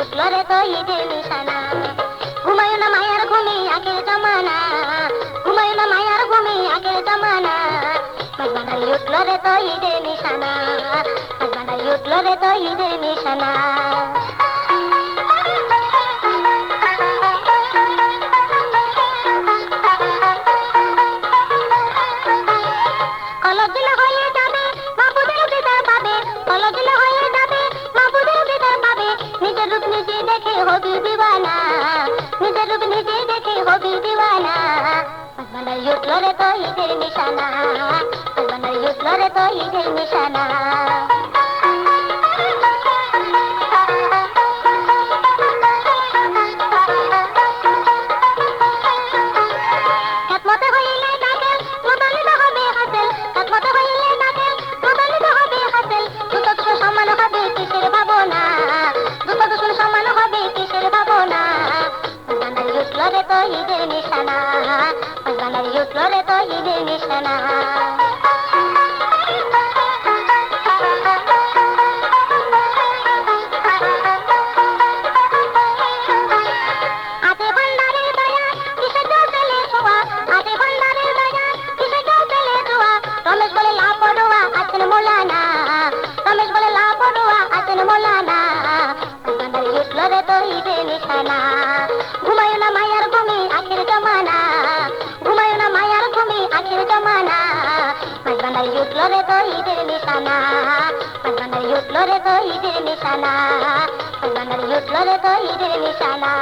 উঠল রে তো ঈদের নিশানা। ঘুমায় না মায়ার ঘুমি আগের জমানা। ঘুমায় না মায়ার ঘুমি আগের জমানা। বানাই উঠল রে তো ঈদের নিশানা বানাই উঠল রে তো ঈদের নিশানা। দেখে হবি দিওয়ানা নিজের রূপ নিজে দেখে হবি দিওয়ানা বানাই উঠল রে তো ঈদের নিশানা বানাই উঠল রে তো ঈদের নিশানা বানাই উঠল রে তো ঈদের নিশানা মোলানা ভান্ডারে উঠল রে তো ঈদের নিশানা মাঝ ভান্ডারে উঠল রে তো ঈদের নিশানা মাঝ ভান্ডারে উঠল রে তো ঈদের নিশানা